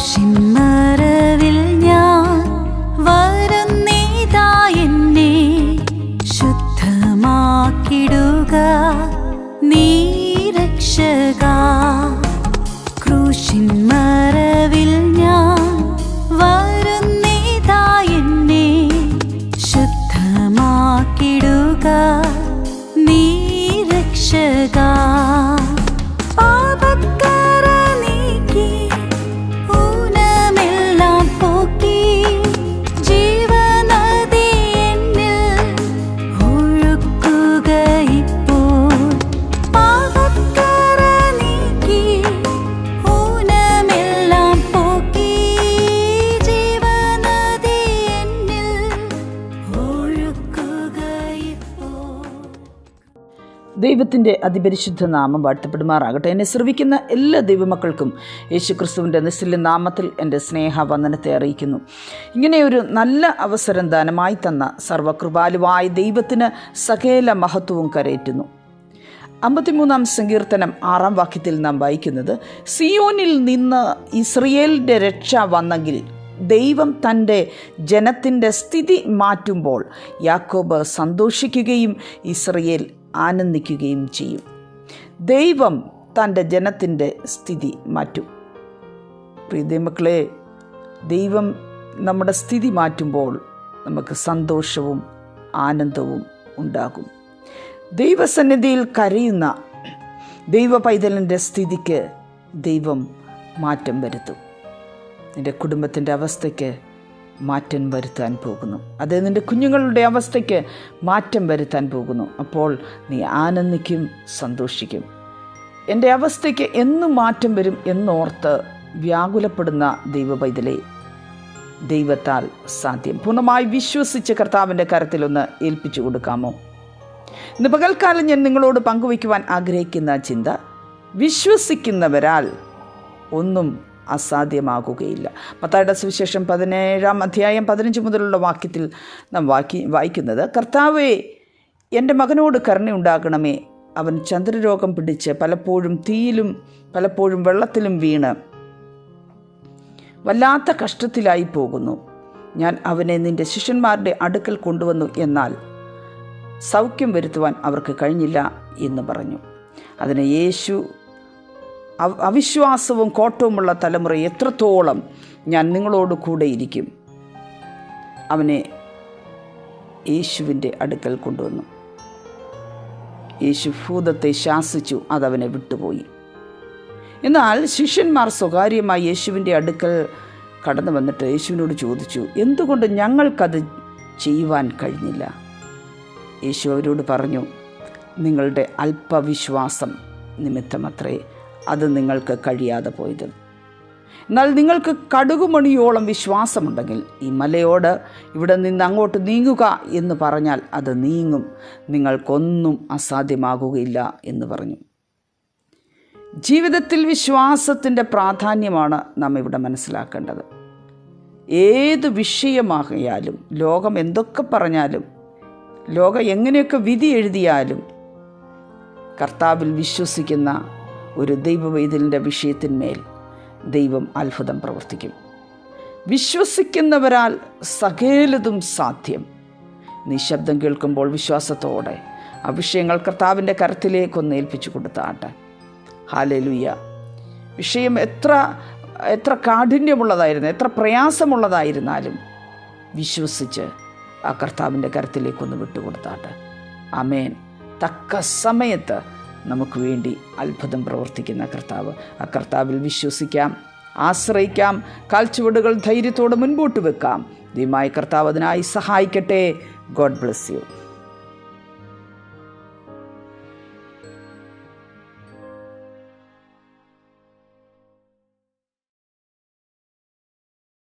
ക്രൂശിൻ മറവിൽ ഞാൻ വരുന്നീതാ എന്നെ ശുദ്ധമാക്കിടുക. നീ രക്ഷക. ഞാൻ വരുന്നീതാ എന്നെ ശുദ്ധമാക്കിടുക. ദൈവത്തിന്റെ അതിപരിശുദ്ധ നാമം വാഴ്ത്തപ്പെടുമാറാകട്ടെ. എന്നെ ശ്രവിക്കുന്ന എല്ലാ ദൈവമക്കൾക്കും യേശു ക്രിസ്തുവിന്റെ നിസ്ലിയ നാമത്തിൽ എന്റെ സ്നേഹ വന്ദനത്തെ അറിയിക്കുന്നു ഇങ്ങനെയൊരു നല്ല അവസരം ദാനമായി തന്ന സർവകൃപാലുവായ ദൈവത്തിന് സകല മഹത്വവും കരയറ്റുന്നു. അമ്പത്തിമൂന്നാം സങ്കീർത്തനം ആറാം വാക്യത്തിൽ നാം വായിക്കുന്നത് സിയോനിൽ നിന്ന് ഇസ്രയേലിന്റെ രക്ഷ വന്നെങ്കിൽ ദൈവം തന്റെ ജനത്തിന്റെ സ്ഥിതി മാറ്റുമ്പോൾ യാക്കോബ് സന്തോഷിക്കുകയും ഇസ്രയേൽ ആനന്ദിക്കുകയും ചെയ്യും. ദൈവം തന്റെ ജനത്തിന്റെ സ്ഥിതി മാറ്റും. പ്രീതിമക്കളെ ദൈവം നമ്മുടെ സ്ഥിതി മാറ്റുമ്പോൾ നമുക്ക് സന്തോഷവും ആനന്ദവും ഉണ്ടാകും. ദൈവസന്നിധിയിൽ കരയുന്ന ദൈവ പൈതലിന്റെ സ്ഥിതിക്ക് ദൈവം മാറ്റം വരുത്തും. നിന്റെ കുടുംബത്തിന്റെ അവസ്ഥയ്ക്ക് മാറ്റം വരുത്താൻ പോകുന്നു. അത് നിന്റെ കുഞ്ഞുങ്ങളുടെ അവസ്ഥയ്ക്ക് മാറ്റം വരുത്താൻ പോകുന്നു. അപ്പോൾ നീ ആനന്ദിക്കും സന്തോഷിക്കും. എന്റെ അവസ്ഥയ്ക്ക് എന്നും മാറ്റം വരും എന്നോർത്ത് വ്യാകുലപ്പെടുന്ന ദൈവ പൈതലെ ദൈവത്താൽ സാധ്യം. പൂർണമായി വിശ്വസിച്ച് കർത്താവിന്റെ കരത്തിലൊന്ന് ഏൽപ്പിച്ചു കൊടുക്കാമോ? ഇന്ന് പകൽക്കാലം ഞാൻ നിങ്ങളോട് പങ്കുവയ്ക്കുവാൻ ആഗ്രഹിക്കുന്ന ചിന്ത വിശ്വസിക്കുന്നവരാൽ ഒന്നും അസാധ്യമാകുകയില്ല. പത്തായുടെ സുവിശേഷം പതിനേഴാം അധ്യായം പതിനഞ്ച് മുതലുള്ള വാക്യത്തിൽ നാം വാക്കി വായിക്കുന്നത് കർത്താവെ എന്റെ മകനോട് കരുണയുണ്ടാകണമേ. അവൻ ചന്ദ്രരോഗം പിടിച്ച് പലപ്പോഴും തീയിലും പലപ്പോഴും വെള്ളത്തിലും വീണ് വല്ലാത്ത കഷ്ടത്തിലായി പോകുന്നു. ഞാൻ അവനെ നിന്റെ ശിഷ്യന്മാരുടെ അടുക്കൽ കൊണ്ടുവന്നു എന്നാൽ സൗഖ്യം വരുത്തുവാൻ അവർക്ക് കഴിഞ്ഞില്ല എന്ന് പറഞ്ഞു. അതിന് യേശു അവിശ്വാസവും കോട്ടവുമുള്ള തലമുറ എത്രത്തോളം ഞാൻ നിങ്ങളോട് കൂടെ ഇരിക്കും? അവനെ യേശുവിന്റെ അടുക്കൽ കൊണ്ടുവന്നു. യേശു ഭൂതത്തെ ശാസിച്ചു അതവനെ വിട്ടുപോയി. എന്നാൽ ശിഷ്യന്മാർ സ്വകാര്യമായി യേശുവിന്റെ അടുക്കൽ കടന്നു വന്നിട്ട് യേശുവിനോട് ചോദിച്ചു എന്തുകൊണ്ട് ഞങ്ങൾക്കത് ചെയ്യുവാൻ കഴിഞ്ഞില്ല? യേശു അവരോട് പറഞ്ഞു നിങ്ങളുടെ അല്പവിശ്വാസം നിമിത്തമത്രേ അത് നിങ്ങൾക്ക് കഴിയാതെ പോയത്. എന്നാൽ നിങ്ങൾക്ക് കടുകുമണിയോളം വിശ്വാസമുണ്ടെങ്കിൽ ഈ മലയോട് ഇവിടെ നിന്ന് അങ്ങോട്ട് നീങ്ങുക എന്ന് പറഞ്ഞാൽ അത് നീങ്ങും. നിങ്ങൾക്കൊന്നും അസാധ്യമാകുകയില്ല എന്ന് പറഞ്ഞു. ജീവിതത്തിൽ വിശ്വാസത്തിന്റെ പ്രാധാന്യമാണ് നാം ഇവിടെ മനസ്സിലാക്കേണ്ടത്. ഏത് വിഷയമാകിയാലും ലോകം എന്തൊക്കെ പറഞ്ഞാലും ലോകം എങ്ങനെയൊക്കെ വിധി എഴുതിയാലും കർത്താവിൽ വിശ്വസിക്കുന്ന ഒരു ദൈവവൈതലിന്റെ വിഷയത്തിന്മേൽ ദൈവം അത്ഭുതം പ്രവർത്തിക്കും. വിശ്വസിക്കുന്നവരാൽ സകലതും സാധ്യം. നിശബ്ദം കേൾക്കുമ്പോൾ വിശ്വാസത്തോടെ ആ വിഷയങ്ങൾ കർത്താവിന്റെ കരത്തിലേക്കൊന്ന് ഏൽപ്പിച്ചു കൊടുത്താട്ടെ. ഹാലലുയ്യ വിഷയം എത്ര എത്ര കാഠിന്യമുള്ളതായിരുന്നു എത്ര പ്രയാസമുള്ളതായിരുന്നാലും വിശ്വസിച്ച് ആ കർത്താവിന്റെ കരത്തിലേക്കൊന്ന് വിട്ടുകൊടുത്താട്ടെ. അമേൻ തക്ക സമയത്ത് നമുക്ക് വേണ്ടി അത്ഭുതം പ്രവർത്തിക്കുന്ന കർത്താവ്. ആ കർത്താവിൽ വിശ്വസിക്കാം ആശ്രയിക്കാം കാൽച്ചുവടുകൾ ധൈര്യത്തോടെ മുൻപോട്ട് വെക്കാം. ദൈവമായ കർത്താവ് അതിനായി സഹായിക്കട്ടെ. God bless you.